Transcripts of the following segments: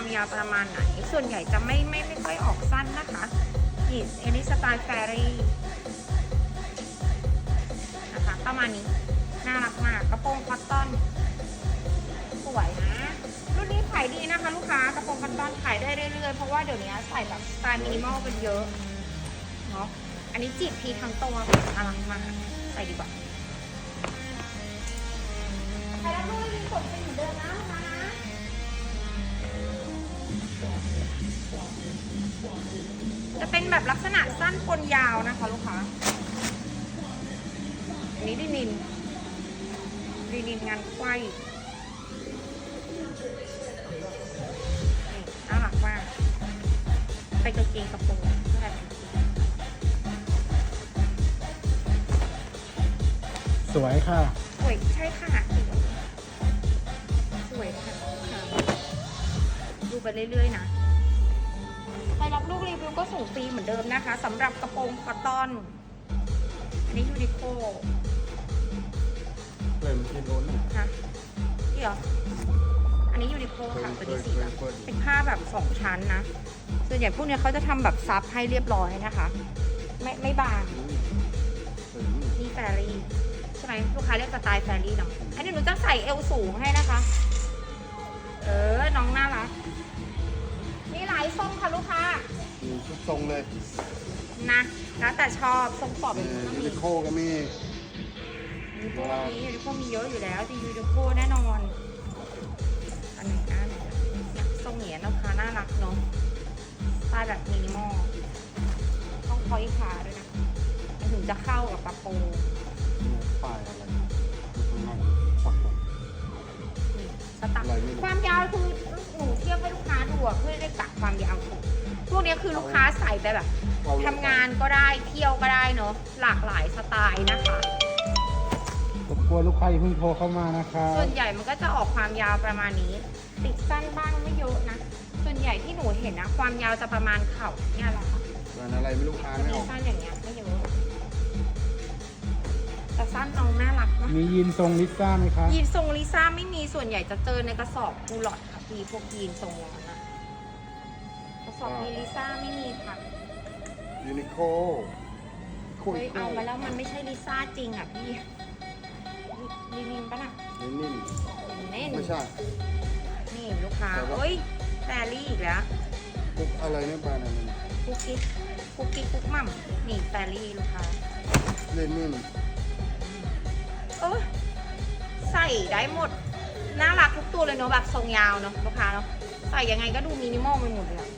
ความยาวประมาณไหน ส่วนใหญ่จะไม่ไม่ไม่ค่อยออกสั้นนะคะนี่เอลิสไตล์แฟรี่นะคะประมาณนี้ น่ารักมากกระโปรงคอตตอนสวยนะรุ่นนี้ขายดีนะคะ ลูกค้ากระโปรงคอตตอนขายได้เรื่อยๆเพราะว่าเดี๋ยวนี้ใส่แบบสไตล์มินิมอลกันเยอะเนาะอันนี้จีบพีทั้งตัวน่ารักมากใส่ดีกว่าใครรับรู้ยังกดเป็นเหมือนเดิมนะลูกค้านะ จะเป็นแบบลักษณะสั้นปนยาวนะคะลูกค้าอันนี้ดินินดินินงานไขว้นี่น่ารักมากใส่กางเกงกระโปรงแบบสวยค่ะ สวยใช่ค่ะ ไปเรื่อยๆนะใครรับลูกรีวิวก็ส่งฟรีเหมือนเดิมนะคะสำหรับกระโปรงคอตตอน อันนี้ยูนิโคเลยมันกินโดนค่ะนี่เหรอ อันนี้ยูนิโคค่ะตัวนี้สีแบบเป็นผ้าแบบสองชั้นนะส่วนใหญ่พวกเนี้ยเขาจะทำแบบซับให้เรียบร้อยนะคะ ไม่ไม่บางนี่แฟรี่ใช่ไหมลูกค้าเรียกสไตล์แฟรี่เนาะอันนี้หนูจะใส่เอวสูงให้นะคะ เออ น้องน่ารักนี่หลายทรงค่ะลูกค้ามีทุกทรงเลยนะ แล้วแต่ชอบทรงปอบแบบนี้ก็ยูมีนิโคก็มียูนิโคมียูนิโคมีเยอะอยู่แล้วแต่ยูนิโคแน่นอน อันไหนอันไหนเนี่ยทรงเหนียนลูกค้าน่ารักเนาะสไตล์แบบมินิมอล ต้องคอยขาด้วยนะมันถึงจะเข้ากับกระโปรงป้ายอะไร สตั๊กอะไรไม่รู้ความยาวคือหนูเทียบให้ลูกค้าดูอะเพื่อได้กะความยาวถูกพวกเนี้ยคือลูกค้าใส่ไปแบบทำงานก็ได้เที่ยวก็ได้เนาะหลากหลายสไตล์นะคะรบกวนลูกค้าอย่าเพิ่งโทรเข้ามานะคะส่วนใหญ่มันก็จะออกความยาวประมาณนี้ ติดสั้นบ้างไม่เยอะนะ ส่วนใหญ่ที่หนูเห็นนะ ความยาวจะประมาณเข่าเนี่ยแหละค่ะส่วนอะไรไม่รู้ค้าจะไม่มีออกสั้นอย่างเงี้ยไม่เยอะ แต่สั้นน้องน่ารักเนอะมียีนทรงลิซ่าไหมคะยีนทรงลิซ่าไม่มีส่วนใหญ่จะเจอในกระสอบกูหลอดค่ะพี่พวกยีนทรงนั้นนะกระสอบมีลิซ่าไม่มีค่ะยูนิโคโคเฮ้ยโคเอามาแล้วมันไม่ใช่ลิซ่าจริงอะพี่ลินินปะน่ะนิ่มเน่นๆไม่ใช่ นี่ลูกค้าแต่ว่า เฮ้ยแฟรี่อีกแล้วพวกอะไรเนี่ยแบรนด์อะไรเนี่ยคุกกิ๊กคุกกิ๊กคุกหม่ำนี่แฟรี่ลูกค้าเล่นนิ่ม เออใส่ได้หมด น่ารักทุกตัวเลยเนาะแบบทรงยาวเนาะลูกค้าเนาะใส่ยังไงก็ดูมินิมอลไปหมดเลยอะ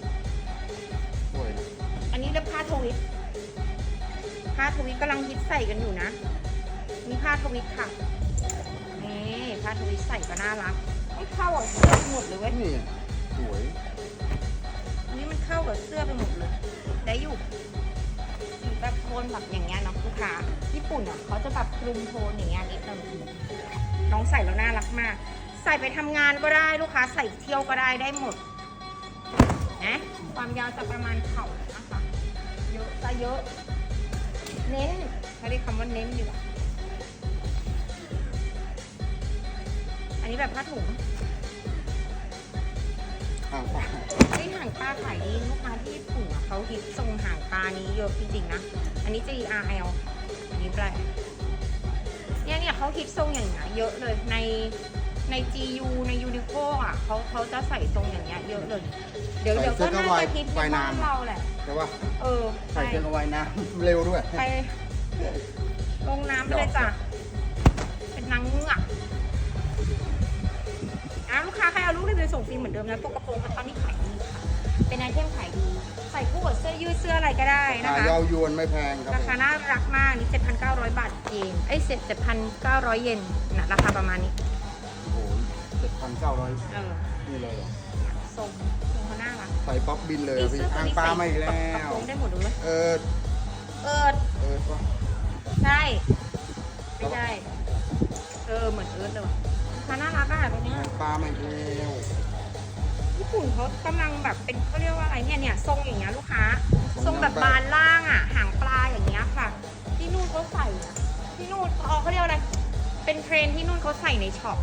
สวยนะอันนี้เรียกผ้าทวิตผ้าทวิตกำลังฮิตใส่กันอยู่นะนี่ผ้าทวิตค่ะ นี่ผ้าทวิตใส่ก็น่ารักไม่เข้ากับเสื้อไปหมดเลยเว้ยนี่สวยอันนี้มันเข้ากับเสื้อไปหมดเลย ได้อยู่สี แบบโทนแบบอย่างเงี้ยเนาะลูกค้าญี่ปุ่นอะเขาจะแบบคลุมโทนอย่างเงี้ยนิดนึงน้องใส่แล้วน่ารักมาก ใส่ไปทำงานก็ได้ลูกค้าใส่เที่ยวก็ได้ได้หมดนะความยาวจะประมาณเข่านะคะเยอะจะเยอะ เน้นเขาเรียกคำว่าเน้นดีกว่าอันนี้แบบผ้าถุงห่างปลาไอ้ยหางปลาขายดีลูกค้าที่ญี่ปุ่นอะเขาฮิตทรงหางปลานี้เยอะจริงๆนะ อันนี้ GRL อันนี้แบรนด์เนี่ยเนี่ยเขาฮิตทรงอย่างเงี้ยเยอะเลยในใน GU ใน Uniqlo อะเขาเขาจะใส่ทรงอย่างเงี้ยเยอะเลย เดี๋ยวเดี๋ยวก็น่าจะฮิตในบ้านเราแหละใช่ป่ะเออใส่ใช่เกงเอาไว้น้ำเร็วด้วยไปลงน้ำไปเลยจ้ะ เป็นนางเงือกอะลูกค้าใครเอาลูกรีวิวส่งฟรีเหมือนเดิมนะตัวกระโปรงตอนนี้ขายดีค่ะ เป็นไอเทมขายดี ใส่คู่กับเสื้อยืดเสื้ออะไรก็ได้นะหาคะเยาวยวนไม่แพงครับราผมคาน่ารักมากนี่7,900 บาทเยนเอ้ย7,900 เยนนะราคาประมาณนี้ โอ้โหเจ็ดพันเก้าร้อยเออนี่เลยเหรอทรงทรงเขาน่ารักใส่ป๊อปบินเลยนี่อะพี่เสื้อตัวทางนี้ปลาใส่มาอีกแล้กระว โปรงได้หมดเลยเออเออเออป่ะใช่ไม่ใช่เออเหมือนเอิร์ธเลยว่ะเขาน่ารักอะตรงเนี้ยทางปลามาอีกแล้ว ญี่ปุ่นเขากำลังแบบเป็นเขาเรียกว่าอะไรเนี่ยเนี่ยทรงอย่างเงี้ยลูกค้า ทรงแบบบานล่างอะหางปลาอย่างเงี้ยค่ะ ที่นู่นเขาใส่นะที่นู่นเออเขาเรียกว่าอะไร เป็นเทรนด์ที่นู่นเขาใส่ในช็อป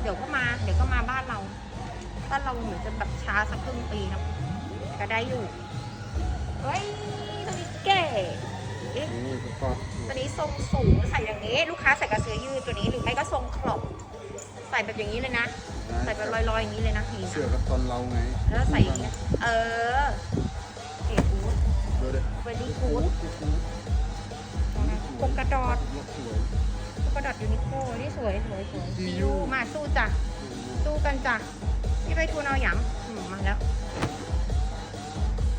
เดี๋ยวก็มา เดี๋ยวก็มาบ้านเราถ้าเราเหมือนจะแบบช้าสักครึ่งปีนะก็ได้อยู่เฮ้ยตัวนี้เก๋เอ๊ะนี่สกอตตัวนี้ทรงสูงใส่อย่างนี้ ลูกค้าใส่กระเสื้อยืดตัวนี้หรือไม่ก็ทรงครอบ ใส่แบบอย่างนี้เลยนะ ใส่แบบลอยๆอย่างนี้เลยนะนี่เสือกับตอนเราไงแล้วใส่อย่างเงี้ยเออเก๋กูดดูดิเวลี่กูดปกกระดอดรถสวยปกกระดอดยูนิโคนี่สวยสวยสวยซีซียูยูมาสู้จ้ะสู้กันจ้ะพี่ไปทูนเอาหยำอืมมาแล้ว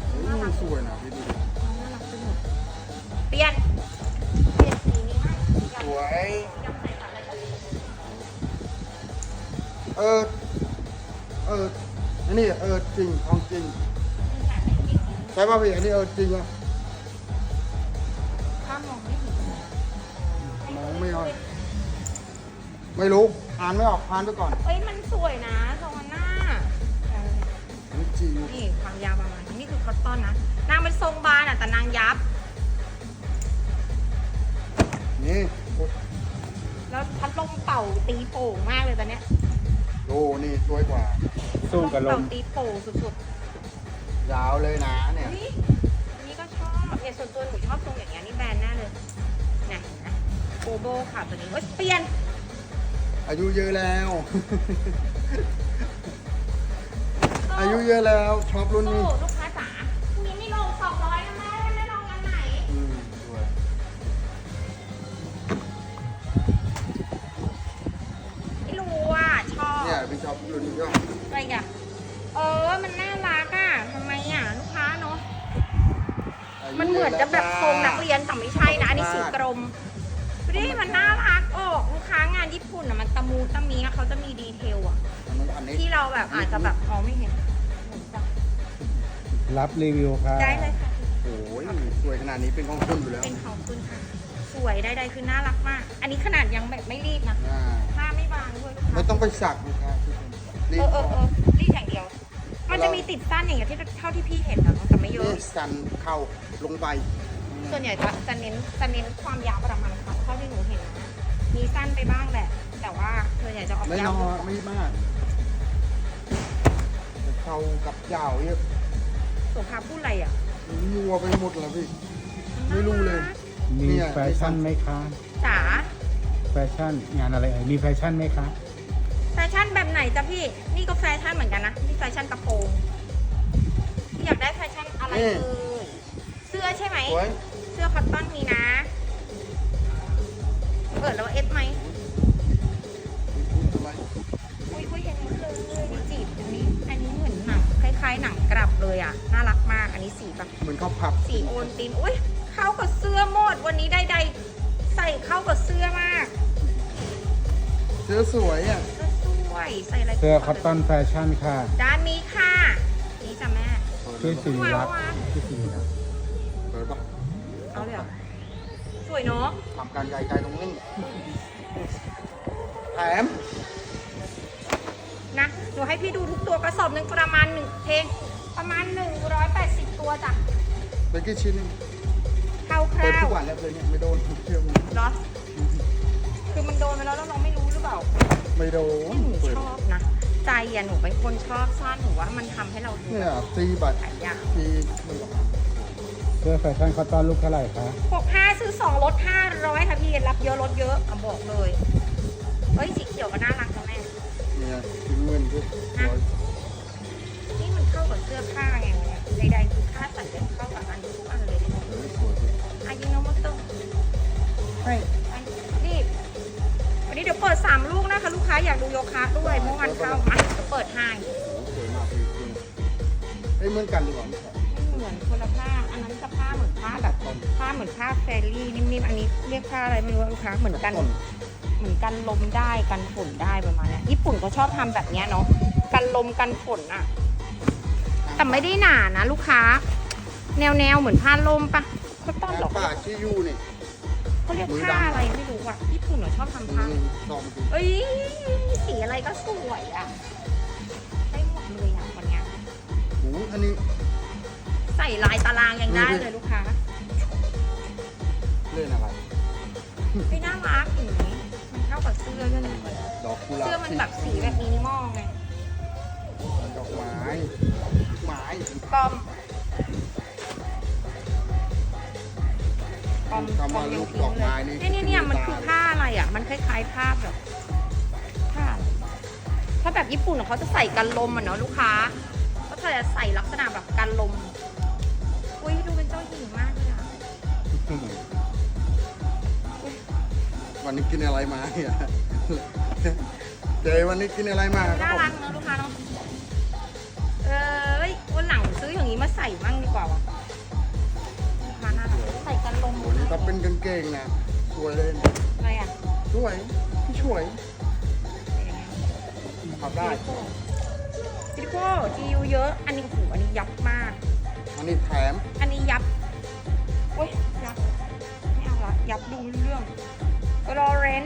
เฮ้ยมันสวยนะพี่ดูดิน่ารักไปหมดเปลี่ยนเปลี่ยนสีนี้ให้อยากสวย เออ เออ อันนี้เออจริงของจริง ใช่ป่ะพี่อันนี้เออจริงอะข้ามมองไม่เห็นมองไม่ออกไม่รู้ อ่านไม่ออกอ่านไปก่อนเอ้ยมันสวยนะตรงหน้าเอออันนี้จริงนี่ความยาวประมาณนี้นี่คือคอตตอนนะ นางเป็นทรงบานอะแต่นางยับ นี่โอ้แล้วพัดลมเป่าตีโป่งมากเลยตอนเนี้ย โหนี่สวยกว่า สู้กับลเป่ามตีโป่งสุดยาวเลยนะๆเนี่ยนี่อันนี้ก็ชอบเนี่ยส่วนตัวหนูชอบทรงอย่างเงี้ยนี่แบรนด์แน่เลยเนี่ยเห็นไหมโบโบค่ะตัวนี้เอ้ยเปลี่ยนอายุเยอะแล้ว อายุเยอะแล้วชอบรุ่นโซ่นี้ ลูก ปุ่นอะมันตะมูตะมีอะเขาจะมีดีเทลอะอันนี้ที่เราแบบอาจจะแบบมองไม่เห็นเหมือนจะรับรีวิวค่ะได้เลยค่ะ โอ้ยสวยขนาดนี้เป็นของคุณอยู่แล้วเป็นของคุณค่ะ สวยได้ๆคือน่ารักมาก อันนี้ขนาดยังแบบไม่รีบนะอ่าผ้าไม่บางด้วยลูกค้าไม่ต้องไปสักนะครับรีเอบอเออเออรีดอย่างเดียว มันจะมีติดสั้นอย่างเงี้ยที่เท่าที่พี่เห็นนะแต่ไม่เยนี่อะ สันเข้าลงไปส่วนใหญ่จะจะเน้นจะเน้นความยาวประมาณค่ะเท่าที่หนูเห็นนะมีสั้นไปบ้างแหละ แต่ว่าส่วนใหญ่จะออกไม่ยาน้วอยไม่มากจะเข้ากับยาวเยอะโสภาพูดอะไรอะมัวไปหมดแล้วพี่ ไม่รู้เลย มีเนี่ยแฟชั่นไหมคะจ๋าแฟชั่นงานอะไรเอ่ยมีแฟชั่นไหมคะแฟชั่นแบบไหนจ๊ะพี่ นี่ก็แฟชั่นเหมือนกันนะนี่แฟชั่นกระโปรงพี่อยากได้แฟชั่นอะไรเอ่ยเสื้อใช่ไหมสวยเสื้อคอตตอนมีนะเปิดแล้วเอฟไหม จีบอันนี้ อันนี้เหมือนหนังคล้ายๆหนังกลับเลยอะ น่ารักมาก อันนี้สีแบบเหมือนข้าวผับสีโอนติน อุ้ยเข้ากับเสื้อหมด วันนี้ได้ๆใส่เข้ากับเสื้อมากเสื้อสวยอะเสื้อสวยใส่อะไรเสื้อคอตตอนแฟชั่นค่ะ ด้านนี้ค่ะ นี่จ้ะแม่ชื่อสิริรักษ์ชื่อสิริรักษ์เปิดปะเอาเลยเหรอสวยเนาะทำการใหญ่ใจตรงนี้แถม นะหนูให้พี่ดูทุกตัวกระสอบหนึ่งประมาณหนึ่งเพลงประมาณ 180 ตัวจ้ะเป็นกี่ชิ้นคร่าวเปิดๆทุกวันแล้วเลยเนี่ยไม่โดนเที่ยวเหรอคือมันโดนไปแล้วแล้วเราไม่รู้หรือเปล่า ไม่โดนหนูเปิดชอบนะ ใจอะหนูเป็นคนชอบสั้นหนูว่ามันทำให้เราดูเนี่ยตีบัตรหลายอย่างตีไม่หรอกเสื้อแฟชั่นคอตตอนลูกเท่าไหร่คะหกห้าซื้อสองลดห้าร้อยค่ะพี่รับเยอะลดเยอะอะบอกเลย เหมือนกันต้นเหมือนกันลมได้กันฝนได้ประมาณเนี้ยญี่ปุ่นเขาชอบทำแบบเนี้ยเนาะกันลมกันฝนอะแต่ไม่ได้หนานะ ลูกค้า แนวแนวๆเหมือนผ้าลมปะเขาต้อนหรอกป่าชิยูนี่เขาเรียกผ้าอะไรไม่รู้อะญี่ปุ่นเขาชอบทำผ้านี่ลองดูเอ้ยสีอะไรก็สวยอะได้หมดเลยอะวันเนี้ยโอ้โหอันนี้ ใส่ลายตารางยังได้เลยลูกค้าเล่นอะไร ไม่น่ารักอย่างนี้มันเข้ากับเสื้อด้วยนะดอกกุหลาบเสื้อมันแบบสีแบบมินิมอลไงดอกไม้ไม้กอมกอมคำว่าลูกดอกไม้นี่เนี่ยเนี่ยเนี่ยมันคือผ้าอะไรอะ มันคล้ายๆผ้าแบบผ้าอะไรถ้าแบบญี่ปุ่นอะเขาจะใส่กันลมอะเนาะลูกค้าเขาจะใส่ลักษณะแบบกันลมอุ้ยดูเป็นเจ้าหญิงมากเลยอะ วันนี้กินอะไรมาเนี่ยเจวันนี้กินอะไรมาคน่ารับผรัมกเนอะลูกค้าเนาะเออเฮ้ยวันหลังซื้ออย่างนี้มาใส่มั่งดีกว่าวะลูกค้าน่ารักใส่กันลมวันนี้ถ้าเป็นกางเกงนะสวยเลยอะไรอะช่วยช่วยขับได้ซิลิโก้จียูเยอะ อันนี้โอ้โหอันนี้ยับมาก อันนี้แถมอันนี้ยับโอ้ยยับ ไม่เอาละยับดูเรื่อง รอเรน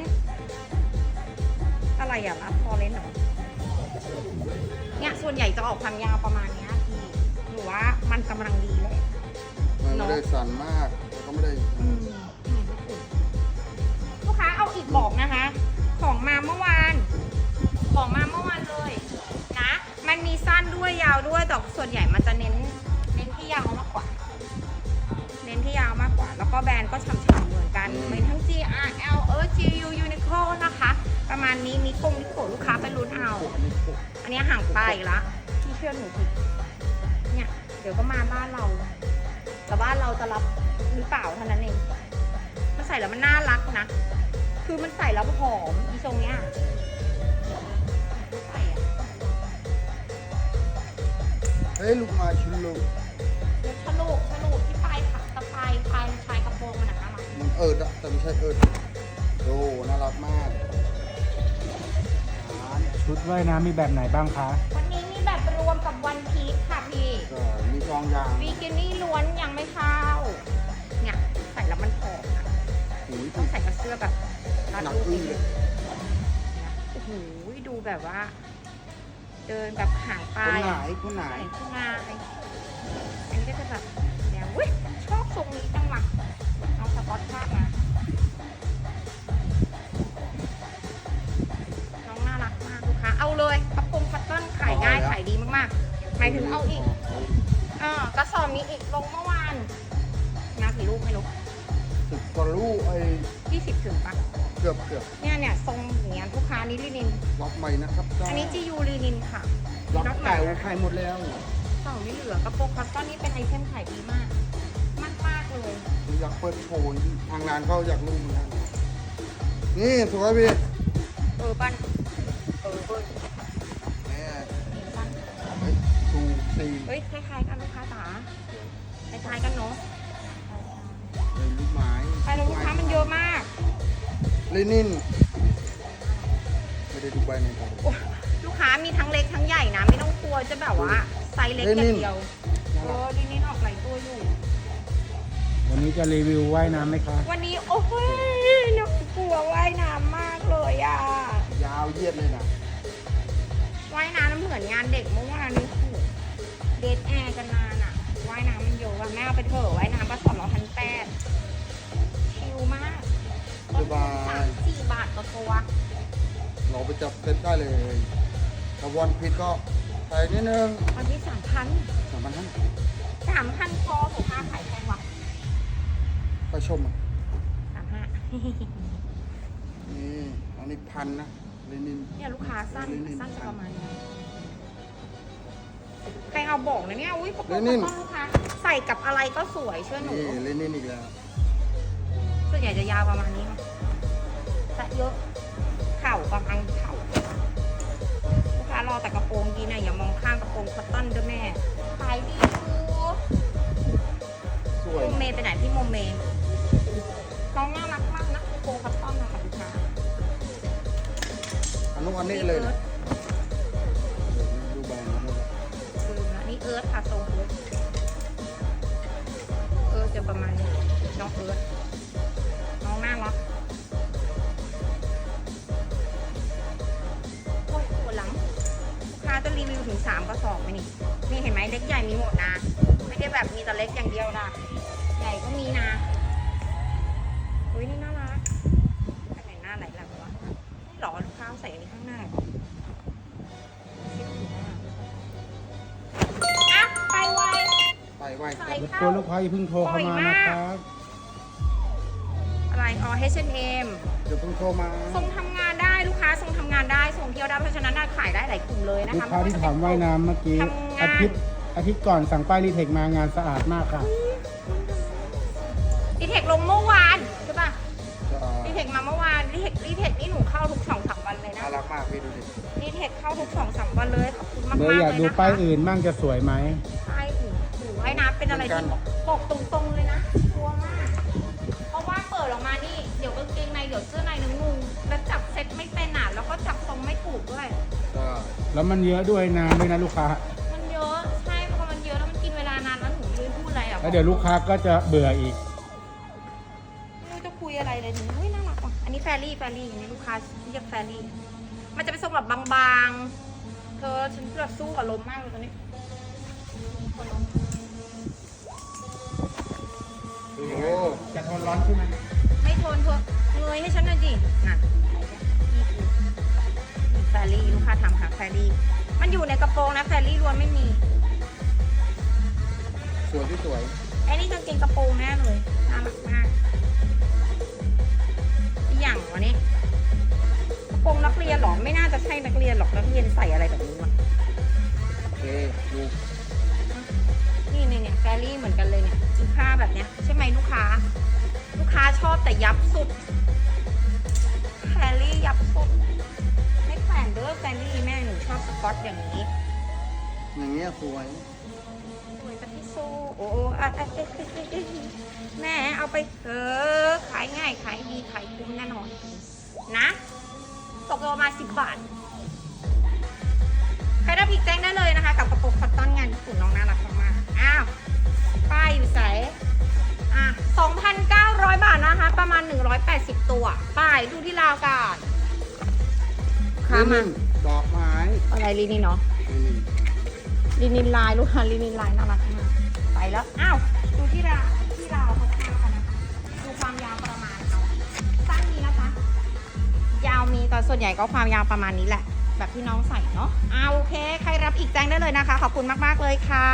อะไรอะรับรอเรนเหรอเนี่ยส่วนใหญ่จะออกความยาวประมาณเนี้ยพี่หนูว่ามันกำลังดีเลย มันไม่ได้สั่นมากแล้วก็ไม่ได้อืมลูกค้าเอาอีกบอกนะคะ ของมาเมื่อวาน ของมาเมื่อวานเลยนะ มันมีสั้นด้วยยาวด้วยแต่ส่วนใหญ่มันจะเน้นเน้นที่ยาวมากกว่าเน้นที่ยาวมากกว่า แล้วก็แบรนด์ก็ฉ่ำๆเหมือนกันมีทั้ง G R L เออ G U Uniqlo นะคะ ประมาณนี้มีกงนิโกะลูกค้าไปลุ้นเอา อันนี้พวกอันนี้ห่างไปอีกละพี่เชื่อหนูผิดเนี่ยเดี๋ยวก็มาบ้านเรา แต่บ้านเราจะรับหรือเปล่าเท่านั้นเองมันใส่แล้วมันน่ารักนะ คือมันใส่แล้วหอมอีทรงเนี้ยใส่อะเฮ้ยลูกไมาชุนลู นะคะมามันเอิดอะแต่ไม่ใช่เอิดโอ้น่ารักมากอ่าชุดว่ายน้ำมีแบบไหนบ้างคะ วันนี้มีแบบรวมกับวันพีชค่ะพี่ก็มีกองยางบิกินี่ล้วนยังไม่เข้าเนี่ยใส่แล้วมันหอมนะหูยต้องใส่กับเสื้อแบบรัดหนักรูปอึ้นิงดเลนึยงโอ้โหดูแบบว่า เดินแบบหางปคลานยไหนอะ คนไหนใส่ขึ้นมาอะไรอันนี้ก็จะแบบแนวอุ้ยชอบทรงนี้จังวะ เอาสปอตภาพมาน้องน่ารักมากลูกค้าเอาเลยกระโปรงคัตตอนขายง่ายขายดีมากๆหมายถึงเอาอีกอ่ากระสอบมีอีกลงเมื่อวานมากี่ลูกไม่รู้สิบกว่าลูกไอ้ยี่สิบถึงปะเกือบเกือบเนี่ยเนี่ยทรงอย่างเงี้ยลูกค้านี้ลินินล็อกใหม่นะครับจ้าอันนี้จียูลินินค่ะล็อกน็อตใหม่เก่านะขายหมดแล้วเก่าไม่เหลือกระโปรงคัสตอนนี้เป็นไอเทมขายดีมาก อยากเปิดโชว์ทางงานเขาอยากรู้เหมือนกันนี่สวยพี่เออปั้นเออเบิ้ลแม่นี่ปั้นเฮ้ยชูสี่เฮ้ยคล้ายๆกันลูกค้าจ๋าคล้ายๆกันเนาะเป็นลูกไม้ไปแล้วลูกค้ามันเยอะมากลินินไม่ได้ดูใบในครับโอ้ลูกค้ามีทั้งเล็กทั้งใหญ่นะ ไม่ต้องกลัวจะแบบว่าไซส์เล็กอย่างเดียวเออลินิน วันนี้จะรีวิวว่ายน้ำไหมคะ วันนี้โอ้ยน่ากลัวว่ายน้ำมากเลยอะ ยาวเหยียดเลยนะ ว่ายน้ำเหมือนงานเด็กเมื่อวานนี้คือเดทแอร์กันนานอะ ว่ายน้ำมันเยอะอะแม่เอาไปเถอะว่ายน้ำก็สองร้อยพันแปดชิลมากต้นทุนสามสี่บาทต่อตัว เราไปจับเซ็ตได้เลยถ้าวันผิดก็ใส่นิดนึงวันที่สามพันสามพันห้าสามพันพอถูกค่าขายแพงว่ะ ไปชมอะสามห้านี่อันนี้พันนะลินินเนี่ยลูกค้าสั้นสั้นจะประมาณนี้ใครเอาบอกเลยเนี่ยอุ้ยประกบต้นลูกค้าใส่กับอะไรก็สวยเชื่อหนูนี่ลินินอีกแล้วส่วนใหญ่จะยาวประมาณนี้เนาะแต่เยอะเข่ากำลังเข่าลูกค้ารอแต่กระโปรงดีนะอย่ามองข้างกระโปรงคัตตอนด้วยแม่ขายดีอยู่สวยโมเมไปไหนพี่โมเม น้องน่ารักมากนะกระโปรงคัตตอนนะคะลูกค้าอันนู้นอันนี้เลยนะดูใบนะลืมละนี่เอิร์ธค่ะทรงเอิร์ธเอิร์ธจะประมาณนี้น้องเอิร์ธน้องน่ารักโอ้ยปวดหลังลูกค้าจะรีวิวถึงสามกระสอบไหมนี่นี่เห็นไหมเล็กใหญ่มีหมดนะ ไม่ได้แบบมีแต่เล็กอย่างเดียวนะใหญ่ก็มีนะอุ้ ยนี่น่ารักอันไหนหน้าไหนหลังวะไม่หล่อลูกค้าใส่อันนี้ข้างหน้าอะไปไว ไปไวใส่รบกวนลูกค้าอย่าเพิ่งโทรเข้ามานะครับอะไรอ๋อ H&M เดี๋ยวเพิ่งโทรมาส่งทำงานได้ลูกค้าส่งทำงานได้ส่งเที่ยวได้เพราะฉะนั้นน่ะขายได้หลายกลุ่มเลยนะคะลูกค้าที่ถามว่ายน้ำเมื่อกี้ อาทิตย์อาทิตย์ก่อนสั่งป้ายรีเทคมางานสะอาดมากค่ะรีเทคลงเมื่อวาน เทคมาเมื่อวานดีเทคดีเทคนี่หนูเข้าทุกสองสามวันเลยนะน่ารักมากพี่ดูดิดีเทคเข้าทุกสองสามวันเลยขอบคุณมากเบๆอเลยร์อยากนะคะดูป้ายอื่นบ้างจะสวยไหมป้ายอื่นหนูว่ายน้ำเป็นอะไรที่ปกตรงๆเลยนะกลัวมาก เพราะว่าเปิดออกมานี่เดี๋ยวกางเกงในเดี๋ยวเสื้อในนึงงงแล้วจับเซ็ตไม่เป็นอะแล้วก็จับทรงไม่ถูกด้วย ก็แล้วมันเยอะด้วยนานด้วยนะลูกค้า มันเยอะใช่พอมันเยอะแล้วมันกินเวลานานแล้วหนูไม่รู้จะพูดอะไรอะแล้วเดี๋ยวลูกค้าก็จะเบื่ออีก ไม่รู้จะคุยอะไรเลยหนูเฮ้ย น่ารักว่ะอันนี้แฟรี่แฟรี่อันนี้ลูกค้าเรียกแฟรี่ มันจะเป็นทรงแบบบางๆ เธอฉันแบบสู้กับลมมากเลยตอนนี้คนลมโอ้โหจะทนร้อนใช่ไหมไม่ทนเธอเงยให้ฉันหน่อยดิน่ะนี่คือนี่แฟรี่ลูกค้าถามหาแฟรี่ มันอยู่ในกระโปรงนะแฟรี่ล้วนไม่มี สวยที่สวยไอ้นี่กางเกงกระโปรงแน่เลยน่ารักมาก อีกอย่างวะนี่กระโปรงนักเรียนเหรอ ไม่น่าจะใช่นักเรียนหรอกนักเรียนใส่อะไรแบบนี้วะโอเคดูนี่เนี่ยเนี่ยแฟรี่เหมือนกันเลยเนี่ยอีผ้าแบบเนี้ยใช่ไหมลูกค้า ลูกค้าชอบแต่ยับสุดแฟรี่ยับสุดไม่แขวนเด้อแฟรี่แม่หนูชอบสกอตอย่างนี้ อย่างเงี้ยสวยสวยกับพี่โซโอ้อะอะเอ๊ะเอ๊ะเอ๊ะเอ๊ะแม่เอาไปเออขายง่ายขายดีขายคุ้มแน่นอนนะตกประมาณสิบบาท ใครรับอีกแจ้งได้เลยนะคะ กับกระโปรงคอตตอนงานญี่ปุ่นน้องน่ารักมากๆอ้าว ป้ายอยู่ใสอะ2,900บาทนะคะ ประมาณ180ตัว ป้ายดูที่ราวกันค้ามาดอกไม้อะไรลีนี่เนาะนี่ลินินลายลูกค้าลินินลายน่ารักมากไปแล้ว อ้าวดูที่ราว วมีแต่ส่วนใหญ่ก็ความยาวประมาณนี้แหละ แบบที่น้องใส่เนาะอ้าโอเค ใครรับอีกแจ้งได้เลยนะคะ ขอบคุณมาก ๆ เลยค่ะ